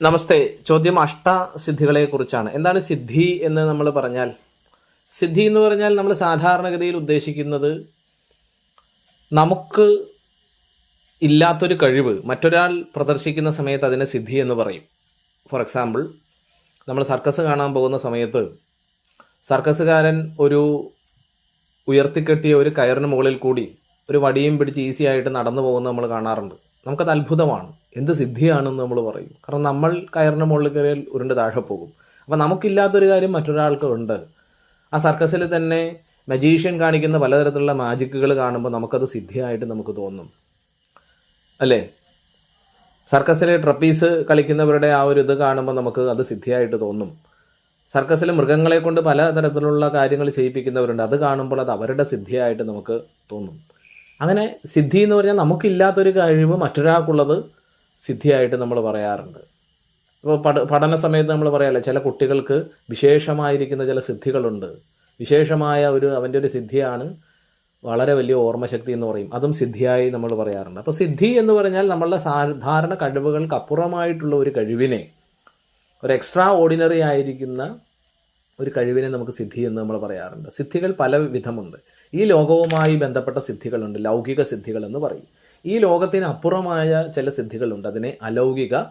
നമസ്തേ ചോദ്യം അഷ്ടസിദ്ധികളെ കുറിച്ചാണ് എന്താണ് സിദ്ധി എന്ന് നമ്മൾ പറഞ്ഞാൽ? സിദ്ധി എന്ന് പറഞ്ഞാൽ നമ്മൾ സാധാരണഗതിയിൽ ഉദ്ദേശിക്കുന്നത് നമുക്ക് ഇല്ലാത്തൊരു കഴിവ് മറ്റൊരാൾ പ്രദർശിക്കുന്ന സമയത്ത് അതിനെ സിദ്ധി എന്ന് പറയും. ഫോർ എക്സാമ്പിൾ നമ്മൾ സർക്കസ് കാണാൻ പോകുന്ന സമയത്ത് സർക്കസുകാരൻ ഒരു ഉയർത്തിക്കെട്ടിയ ഒരു കയറിന് മുകളിൽ കൂടി ഒരു വടിയും പിടിച്ച് ഈസി ആയിട്ട് നടന്നു പോകുന്നത് നമ്മൾ കാണാറുണ്ട്. നമുക്കത് അത്ഭുതമാണ്. എന്ത് സിദ്ധിയാണെന്ന് നമ്മൾ പറയും. കാരണം നമ്മൾ കയറിന് മുകളിൽ കയറിയാൽ ഉരുണ്ട് താഴെ പോകും. അപ്പം നമുക്കില്ലാത്തൊരു കാര്യം മറ്റൊരാൾക്ക് ഉണ്ട്. ആ സർക്കസിൽ തന്നെ മജീഷ്യൻ കാണിക്കുന്ന പലതരത്തിലുള്ള മാജിക്കുകൾ കാണുമ്പോൾ നമുക്കത് സിദ്ധിയായിട്ട് നമുക്ക് തോന്നും. അല്ലേ? സർക്കസിലെ ട്രപ്പീസ് കളിക്കുന്നവരുടെ ആ ഒരു ഇത് കാണുമ്പോൾ നമുക്ക് അത് സിദ്ധിയായിട്ട് തോന്നും. സർക്കസിൽ മൃഗങ്ങളെ കൊണ്ട് പലതരത്തിലുള്ള കാര്യങ്ങൾ ചെയ്യിപ്പിക്കുന്നവരുണ്ട്. അത് കാണുമ്പോൾ അത് അവരുടെ സിദ്ധിയായിട്ട് നമുക്ക് തോന്നും. അങ്ങനെ സിദ്ധി എന്ന് പറഞ്ഞാൽ നമുക്കില്ലാത്തൊരു കഴിവ് മറ്റൊരാൾക്കുള്ളത് സിദ്ധിയായിട്ട് നമ്മൾ പറയാറുണ്ട്. ഇപ്പോൾ പഠ പഠന സമയത്ത് നമ്മൾ പറയാമല്ലോ ചില കുട്ടികൾക്ക് വിശേഷമായിരിക്കുന്ന ചില സിദ്ധികളുണ്ട്. വിശേഷമായ ഒരു അവന്റെ ഒരു സിദ്ധിയാണ് വളരെ വലിയ ഓർമ്മശക്തി എന്ന് പറയും. അതും സിദ്ധിയായി നമ്മൾ പറയാറുണ്ട്. അപ്പോൾ സിദ്ധി എന്ന് പറഞ്ഞാൽ നമ്മളുടെ സാധാരണ കഴിവുകൾക്ക് അപ്പുറമായിട്ടുള്ള ഒരു കഴിവിനെ ഒരു എക്സ്ട്രാ ഓർഡിനറി ആയിരിക്കുന്ന ഒരു കഴിവിനെ നമുക്ക് സിദ്ധി എന്ന് നമ്മൾ പറയാറുണ്ട്. സിദ്ധികൾ പല വിധമുണ്ട്. ഈ ലോകവുമായി ബന്ധപ്പെട്ട സിദ്ധികളുണ്ട് ലൗകിക സിദ്ധികൾ എന്ന് പറയും. ഈ ലോകത്തിന് അപ്പുറമായ ചില സിദ്ധികളുണ്ട്. അതിനെ അലൗകിക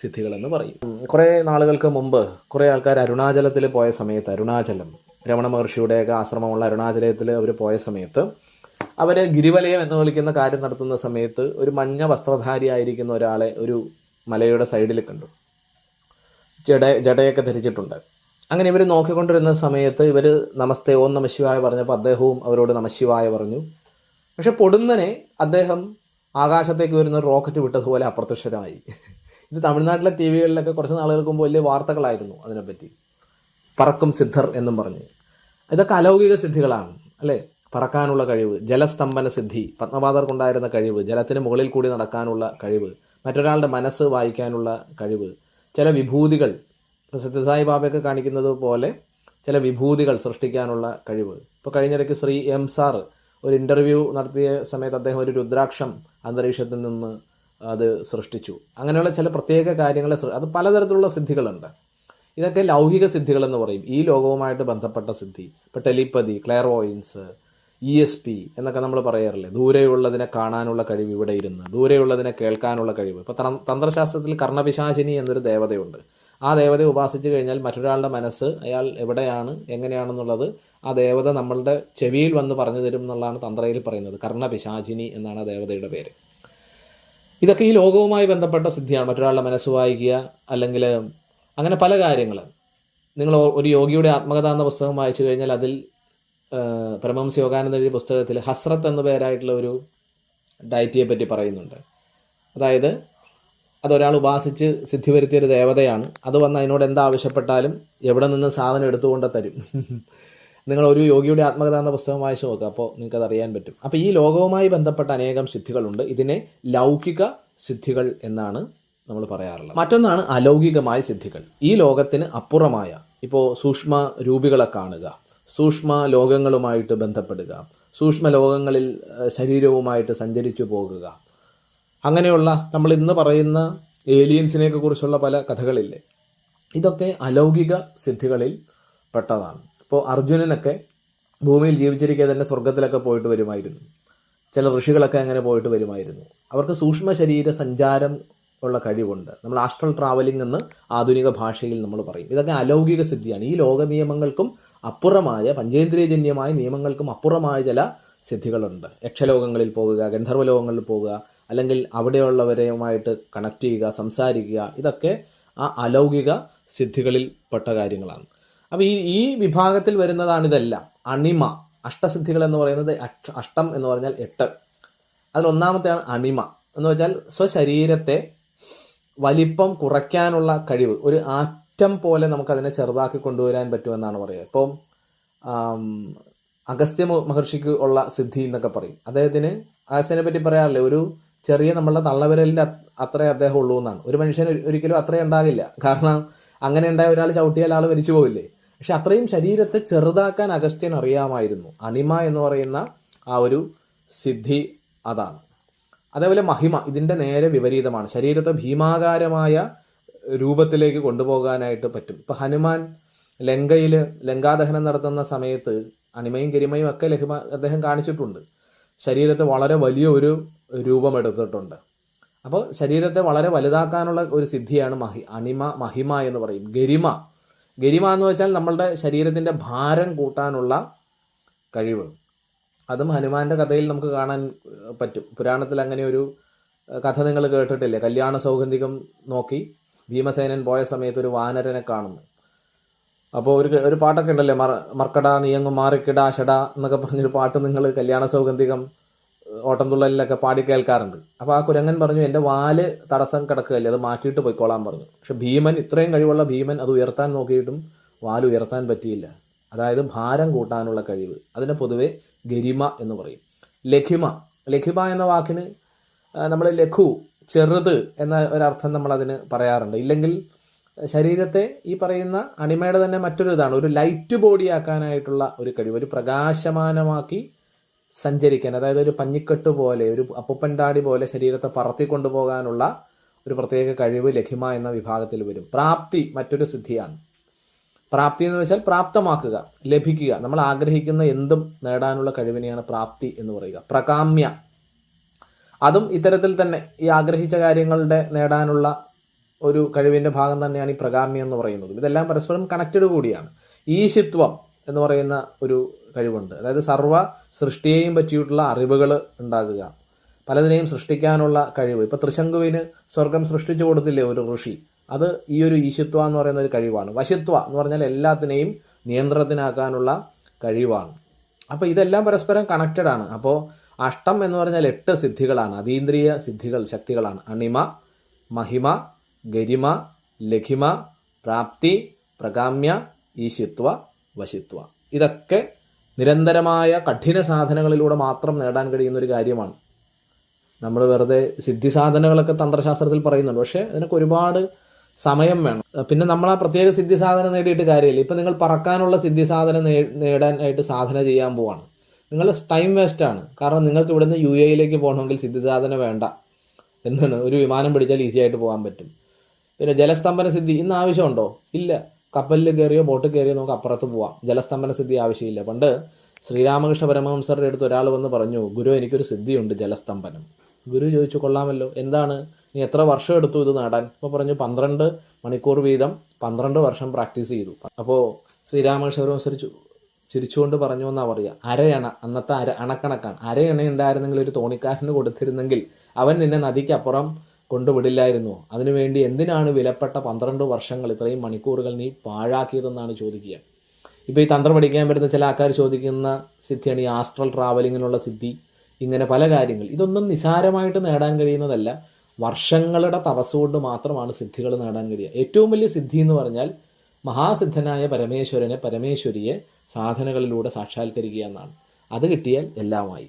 സിദ്ധികൾ എന്ന് പറയും കുറേ നാളുകൾക്ക് മുമ്പ് കുറേ ആൾക്കാർ അരുണാചലത്തിൽ പോയ സമയത്ത് അരുണാചലം രമണ മഹർഷിയുടെയൊക്കെ ആശ്രമമുള്ള അരുണാചലത്തിൽ അവർ പോയ സമയത്ത് അവർ ഗിരിവലയം എന്ന് വിളിക്കുന്ന കാര്യം നടത്തുന്ന സമയത്ത് ഒരു മഞ്ഞ വസ്ത്രധാരിയായിരിക്കുന്ന ഒരാളെ ഒരു മലയുടെ സൈഡിൽ കണ്ടു. ജഡ ജടയൊക്കെ ധരിച്ചിട്ടുണ്ട്. അങ്ങനെ ഇവർ നോക്കിക്കൊണ്ടിരുന്ന സമയത്ത് ഇവർ നമസ്തേ ഓം നമശിവായ പറഞ്ഞപ്പോൾ അദ്ദേഹവും അവരോട് നമശിവായ പറഞ്ഞു. പക്ഷെ പൊടുന്നനെ അദ്ദേഹം ആകാശത്തേക്ക് വരുന്ന റോക്കറ്റ് വിട്ടതുപോലെ അപ്രത്യക്ഷരായി. ഇത് തമിഴ്നാട്ടിലെ ടി വികളിലൊക്കെ കുറച്ച് നാളുകൾക്ക് മുമ്പ് വലിയ വാർത്തകളായിരുന്നു അതിനെപ്പറ്റി. പറക്കും സിദ്ധർ എന്നും പറഞ്ഞ്. ഇതൊക്കെ അലൗകിക സിദ്ധികളാണ് അല്ലേ? പറക്കാനുള്ള കഴിവ് ജലസ്തംഭന സിദ്ധി പത്മപാതർക്കുണ്ടായിരുന്ന കഴിവ് ജലത്തിന് മുകളിൽ കൂടി നടക്കാനുള്ള കഴിവ് മറ്റൊരാളുടെ മനസ്സ് വായിക്കാനുള്ള കഴിവ് ചില വിഭൂതികൾ ഇപ്പോൾ സത്യസായി കാണിക്കുന്നത് പോലെ ചില വിഭൂതികൾ സൃഷ്ടിക്കാനുള്ള കഴിവ്. ഇപ്പോൾ കഴിഞ്ഞിടയ്ക്ക് ശ്രീ എം സാർ ഒരു ഇന്റർവ്യൂ നടത്തിയ സമയത്ത് അദ്ദേഹം ഒരു രുദ്രാക്ഷം അന്തരീക്ഷത്തിൽ നിന്ന് അത് സൃഷ്ടിച്ചു. അങ്ങനെയുള്ള ചില പ്രത്യേക കാര്യങ്ങൾ അത് പലതരത്തിലുള്ള സിദ്ധികളുണ്ട്. ഇതൊക്കെ ലൗകിക സിദ്ധികളെന്ന് പറയും. ഈ ലോകവുമായിട്ട് ബന്ധപ്പെട്ട സിദ്ധി. ഇപ്പോൾ telepathy clairvoyance E S P എന്നൊക്കെ നമ്മൾ പറയാറില്ലേ? ദൂരെയുള്ളതിനെ കാണാനുള്ള കഴിവ് ഇവിടെ ഇരുന്ന് ദൂരെയുള്ളതിനെ കേൾക്കാനുള്ള കഴിവ്. ഇപ്പോൾ തന്ത്രശാസ്ത്രത്തിൽ കർണപിശാചിനി എന്നൊരു ദേവതയുണ്ട്. ആ ദേവതയെ ഉപാസിച്ചു കഴിഞ്ഞാൽ മറ്റൊരാളുടെ മനസ്സ് അയാൾ എവിടെയാണ് എങ്ങനെയാണെന്നുള്ളത് ആ ദേവത നമ്മളുടെ ചെവിയിൽ വന്ന് പറഞ്ഞു തരും എന്നുള്ളതാണ് തന്ത്രയിൽ പറയുന്നത്. കർണപിശാചിനി എന്നാണ് ആ ദേവതയുടെ പേര്. ഇതൊക്കെ ഈ ലോകവുമായി ബന്ധപ്പെട്ട സിദ്ധിയാണ്. മറ്റൊരാളുടെ മനസ്സ് വായിക്കുക അല്ലെങ്കിൽ അങ്ങനെ പല കാര്യങ്ങൾ. നിങ്ങൾ ഒരു യോഗിയുടെ ആത്മകഥ എന്ന പുസ്തകം വായിച്ചു കഴിഞ്ഞാൽ അതിൽ പരമഹംസ യോഗാനന്ദ പുസ്തകത്തിൽ ഹസ്രത്ത് എന്ന പേരായിട്ടുള്ള ഒരു ഡയറ്റിയെ പറ്റി പറയുന്നുണ്ട്. അതായത് അതൊരാൾ ഉപാസിച്ച് സിദ്ധി വരുത്തിയ ഒരു ദേവതയാണ്. അത് വന്ന് അതിനോട് എന്താവശ്യപ്പെട്ടാലും എവിടെ നിന്ന് സാധനം എടുത്തുകൊണ്ട് തരും. നിങ്ങൾ ഒരു യോഗിയുടെ ആത്മകഥ എന്ന പുസ്തകം വായിച്ചു നോക്കുക അപ്പോൾ നിങ്ങൾക്ക് അറിയാൻ പറ്റും. അപ്പോൾ ഈ ലോകവുമായി ബന്ധപ്പെട്ട അനേകം സിദ്ധികളുണ്ട്. ഇതിനെ ലൗകിക സിദ്ധികൾ എന്നാണ് നമ്മൾ പറയാറുള്ളത്. മറ്റൊന്നാണ് അലൗകികമായ സിദ്ധികൾ. ഈ ലോകത്തിന് അപ്പുറമായ ഇപ്പോൾ സൂക്ഷ്മ രൂപികളെ കാണുക സൂക്ഷ്മ ലോകങ്ങളുമായിട്ട് ബന്ധപ്പെടുക സൂക്ഷ്മ ലോകങ്ങളിൽ ശരീരവുമായിട്ട് സഞ്ചരിച്ചു പോകുക അങ്ങനെയുള്ള നമ്മൾ ഇന്ന് പറയുന്ന ഏലിയൻസിനെയൊക്കെ കുറിച്ചുള്ള പല കഥകളില്ലേ? ഇതൊക്കെ അലൗകിക സിദ്ധികളിൽ പെട്ടതാണ്. ഇപ്പോൾ അർജുനനൊക്കെ ഭൂമിയിൽ ജീവിച്ചിരിക്കുക തന്നെ സ്വർഗത്തിലൊക്കെ പോയിട്ട് വരുമായിരുന്നു. ചില ഋഷികളൊക്കെ അങ്ങനെ പോയിട്ട് വരുമായിരുന്നു. അവർക്ക് സൂക്ഷ്മ ശരീര സഞ്ചാരം ഉള്ള കഴിവുണ്ട്. നമ്മൾ ആസ്ട്രൽ ട്രാവലിംഗ് എന്ന് ആധുനിക ഭാഷയിൽ നമ്മൾ പറയും. ഇതൊക്കെ അലൗകിക സിദ്ധിയാണ്. ഈ ലോക നിയമങ്ങൾക്കും അപ്പുറമായ പഞ്ചേന്ദ്രിയജന്യമായ നിയമങ്ങൾക്കും അപ്പുറമായ ചില സിദ്ധികളുണ്ട്. യക്ഷലോകങ്ങളിൽ പോകുക ഗന്ധർവലോകങ്ങളിൽ പോകുക അല്ലെങ്കിൽ അവിടെയുള്ളവരെയുമായിട്ട് കണക്ട് ചെയ്യുക സംസാരിക്കുക ഇതൊക്കെ ആ അലൗകിക സിദ്ധികളിൽ പെട്ട കാര്യങ്ങളാണ്. അപ്പോൾ ഈ ഈ വിഭാഗത്തിൽ വരുന്നതാണ് ഇതെല്ലാം. അണിമ. അഷ്ടസിദ്ധികൾ എന്ന് പറയുന്നത് അഷ്ടം എന്ന് പറഞ്ഞാൽ എട്ട്. അതിലൊന്നാമത്തെയാണ് അണിമ. എന്ന് വെച്ചാൽ സ്വശരീരത്തെ വലിപ്പം കുറയ്ക്കാനുള്ള കഴിവ്. ഒരു ആറ്റം പോലെ നമുക്കതിനെ ചെറുതാക്കി കൊണ്ടുവരാൻ പറ്റുമെന്നാണ് പറയുക. ഇപ്പം അഗസ്ത്യ മഹർഷിക്ക് ഉള്ള സിദ്ധി എന്നൊക്കെ പറയും. അദ്ദേഹത്തിന് അഗസ്ത്യനെ പറ്റി പറയാറില്ലേ? ഒരു ചെറിയ നമ്മളുടെ തള്ളവിരലിന്റെ അത്രേ അദ്ദേഹം ഉള്ളൂ എന്നാണ്. ഒരു മനുഷ്യൻ ഒരിക്കലും അത്രയും ഉണ്ടാകില്ല. കാരണം അങ്ങനെ ഉണ്ടായ ഒരാൾ ചവിട്ടിയാൽ ആൾ മരിച്ചു പോകില്ലേ പക്ഷെ അത്രയും ശരീരത്തെ ചെറുതാക്കാൻ അഗസ്ത്യൻ അറിയാമായിരുന്നു. അണിമ എന്ന് പറയുന്ന ആ ഒരു സിദ്ധി അതാണ്. അതേപോലെ മഹിമ ഇതിന്റെ നേരെ വിപരീതമാണ്. ശരീരത്തെ ഭീമാകാരമായ രൂപത്തിലേക്ക് കൊണ്ടുപോകാനായിട്ട് പറ്റും. ഇപ്പം ഹനുമാൻ ലങ്കയിൽ ലങ്കാദഹനം നടത്തുന്ന സമയത്ത് അണിമയും ഗരിമയും ഒക്കെ ലഹിമ അദ്ദേഹം കാണിച്ചിട്ടുണ്ട്. ശരീരത്തെ വളരെ വലിയ ഒരു രൂപം എടുത്തിട്ടുണ്ട് അപ്പോൾ ശരീരത്തെ വളരെ വലുതാക്കാനുള്ള ഒരു സിദ്ധിയാണ് മഹി അണിമ മഹിമ എന്ന് പറയും. ഗരിമ. ഗരിമ എന്ന് വെച്ചാൽ നമ്മളുടെ ശരീരത്തിന്റെ ഭാരം കൂട്ടാനുള്ള കഴിവ്. അതും ഹനുമാന്റെ കഥയിൽ നമുക്ക് കാണാൻ പറ്റും. പുരാണത്തിൽ അങ്ങനെ ഒരു കഥ നിങ്ങൾ കേട്ടിട്ടില്ലേ? കല്യാണ സൗഗന്ധികം നോക്കി ഭീമസേനൻ പോയ സമയത്ത് ഒരു വാനരനെ കാണുന്നു. അപ്പോൾ ഒരു ഒരു പാട്ടൊക്കെ ഉണ്ടല്ലേ? മർ മർക്കട നീയങ്ങ് മാറിക്കിട ഷട എന്നൊക്കെ പറഞ്ഞൊരു പാട്ട് നിങ്ങൾ കല്യാണ സൗഗന്ധികം ഓട്ടംതുള്ളലിലൊക്കെ പാടി കേൾക്കാറുണ്ട്. അപ്പോൾ ആ കുരങ്ങൻ പറഞ്ഞു എന്റെ വാൽ തടസ്സം കിടക്കുകയല്ലേ അത് മാറ്റിയിട്ട് പോയിക്കോളാൻ പറഞ്ഞു. പക്ഷെ ഭീമൻ ഇത്രയും കഴിവുള്ള ഭീമൻ അത് ഉയർത്താൻ നോക്കിയിട്ടും വാൽ ഉയർത്താൻ പറ്റിയില്ല. അതായത് ഭാരം കൂട്ടാനുള്ള കഴിവ്. അതിനെ പൊതുവെ ഗരിമ എന്ന് പറയും. ലഘിമ. ലഘിമ എന്ന വാക്കിന് നമ്മൾ ലഘു ചെറുത് എന്ന ഒരർത്ഥം നമ്മൾ അതിന് പറയാറുണ്ട്. ഇല്ലെങ്കിൽ ശരീരത്തെ ഈ പറയുന്ന അണിമയുടെ തന്നെ മറ്റൊരു ഇതാണ് ഒരു ലൈറ്റ് ബോഡിയാക്കാനായിട്ടുള്ള ഒരു കഴിവ് ഒരു പ്രകാശമാനമാക്കി സഞ്ചരിക്കാൻ അതായത് ഒരു പഞ്ഞിക്കെട്ട് പോലെ ഒരു അപ്പുപ്പൻ താടി പോലെ ശരീരത്തെ പറത്തി കൊണ്ടുപോകാനുള്ള ഒരു പ്രത്യേക കഴിവ് ലഘിമ എന്ന വിഭാഗത്തിൽ വരും. പ്രാപ്തി മറ്റൊരു സിദ്ധിയാണ്. പ്രാപ്തി എന്ന് വെച്ചാൽ പ്രാപ്തമാക്കുക ലഭിക്കുക. നമ്മൾ ആഗ്രഹിക്കുന്ന എന്തും നേടാനുള്ള കഴിവിനെയാണ് പ്രാപ്തി എന്ന് പറയുക. പ്രകാമ്യ. അതും ഇത്തരത്തിൽ തന്നെ ഈ ആഗ്രഹിച്ച കാര്യങ്ങളുടെ നേടാനുള്ള ഒരു കഴിവിന്റെ ഭാഗം തന്നെയാണ് ഈ പ്രകാമ്യം എന്ന് പറയുന്നത്. ഇതെല്ലാം പരസ്പരം കണക്റ്റഡ് കൂടിയാണ്. ഈശിത്വം. എന്ന് പറയുന്ന ഒരു കഴിവുണ്ട്. അതായത് സർവ സൃഷ്ടിയെയും പറ്റിയിട്ടുള്ള അറിവുകൾ ഉണ്ടാകുക. പലതിനെയും സൃഷ്ടിക്കാനുള്ള കഴിവ്. ഇപ്പോൾ തൃശങ്കുവിന് സ്വർഗം സൃഷ്ടിച്ചു കൊടുത്തില്ലേ ഒരു ഋഷി? അത് ഈ ഒരു ഈശിത്വ എന്ന് പറയുന്ന ഒരു കഴിവാണ്. വശിത്വ എന്ന് പറഞ്ഞാൽ എല്ലാത്തിനെയും നിയന്ത്രണത്തിനാക്കാനുള്ള കഴിവാണ്. അപ്പോൾ ഇതെല്ലാം പരസ്പരം കണക്റ്റഡ് ആണ്. അപ്പോൾ അഷ്ടം എന്ന് പറഞ്ഞാൽ എട്ട് സിദ്ധികളാണ്. അതീന്ദ്രിയ സിദ്ധികൾ ശക്തികളാണ്. അണിമ മഹിമ ഗരിമ ലഘിമ പ്രാപ്തി പ്രകാമ്യ ഈശിത്വ വശിത്വ. ഇതൊക്കെ നിരന്തരമായ കഠിന സാധനങ്ങളിലൂടെ മാത്രം നേടാൻ കഴിയുന്ന ഒരു കാര്യമാണ്. നമ്മൾ വെറുതെ സിദ്ധി സാധനങ്ങളൊക്കെ തന്ത്രശാസ്ത്രത്തിൽ പറയുന്നുണ്ട്. പക്ഷേ അതിനൊക്കെ ഒരുപാട് സമയം വേണം. പിന്നെ നമ്മൾ ആ പ്രത്യേക സിദ്ധി സാധനം നേടിയിട്ട് കാര്യമില്ല. ഇപ്പം നിങ്ങൾ പറക്കാനുള്ള സിദ്ധി സാധനം നേടാനായിട്ട് സാധന ചെയ്യാൻ പോവാണ്. നിങ്ങൾ ടൈം വേസ്റ്റ് ആണ് കാരണം നിങ്ങൾക്ക് ഇവിടുന്ന് യു എയിലേക്ക് പോകണമെങ്കിൽ സിദ്ധി സാധന വേണ്ട. എന്നാണ് ഒരു വിമാനം പിടിച്ചാൽ ഈസി ആയിട്ട് പോകാൻ പറ്റും. പിന്നെ ജലസ്തംഭന സിദ്ധി ഇന്ന് ആവശ്യമുണ്ടോ? ഇല്ല. കപ്പലിൽ കയറിയോ ബോട്ടിൽ കയറിയോ നമുക്ക് അപ്പുറത്ത് പോവാം. ജലസ്തംഭന സിദ്ധി ആവശ്യമില്ല. പണ്ട് ശ്രീരാമകൃഷ്ണ പരമഹംസരുടെ അടുത്ത് ഒരാൾ വന്ന് പറഞ്ഞു ഗുരു എനിക്കൊരു സിദ്ധിയുണ്ട് ജലസ്തംഭനം. ഗുരു ചോദിച്ചു കൊള്ളാമല്ലോ. എന്താണ്? നീ എത്ര വർഷം എടുത്തു ഇത് നേടാൻ? അപ്പോൾ പറഞ്ഞു പന്ത്രണ്ട് മണിക്കൂർ വീതം പന്ത്രണ്ട് വർഷം പ്രാക്ടീസ് ചെയ്തു. അപ്പോൾ ശ്രീരാമകൃഷ്ണ പരമഹംസരിച്ചു ചിരിച്ചുകൊണ്ട് പറഞ്ഞു എന്നാണ് പറയുക അരയണ അന്നത്തെ അര അണക്കണക്കാണ്. അരയണ ഉണ്ടായിരുന്നെങ്കിൽ ഒരു തോണിക്കാരന് കൊടുത്തിരുന്നെങ്കിൽ അവൻ നിന്നെ നദിക്കപ്പുറം കൊണ്ടുവിടില്ലായിരുന്നു. അതിനുവേണ്ടി എന്തിനാണ് വിലപ്പെട്ട പന്ത്രണ്ട് വർഷങ്ങൾ ഇത്രയും മണിക്കൂറുകൾ നീ പാഴാക്കിയതെന്നാണ് ചോദിക്കുക. ഇപ്പോൾ ഈ തന്ത്രം പഠിക്കാൻ വരുന്ന ചില ആൾക്കാർ ചോദിക്കുന്ന സിദ്ധിയാണ് ഈ ആസ്ട്രൽ ട്രാവലിങ്ങിനുള്ള സിദ്ധി ഇങ്ങനെ പല കാര്യങ്ങൾ. ഇതൊന്നും നിസാരമായിട്ട് നേടാൻ കഴിയുന്നതല്ല. വർഷങ്ങളുടെ തപസ്സുകൊണ്ട് മാത്രമാണ് സിദ്ധികൾ നേടാൻ കഴിയുക. ഏറ്റവും വലിയ സിദ്ധി എന്ന് പറഞ്ഞാൽ മഹാസിദ്ധനായ പരമേശ്വരനെ പരമേശ്വരിയെ സാധനകളിലൂടെ സാക്ഷാത്കരിക്കുക എന്നാണ്. അത് കിട്ടിയാൽ എല്ലാമായി.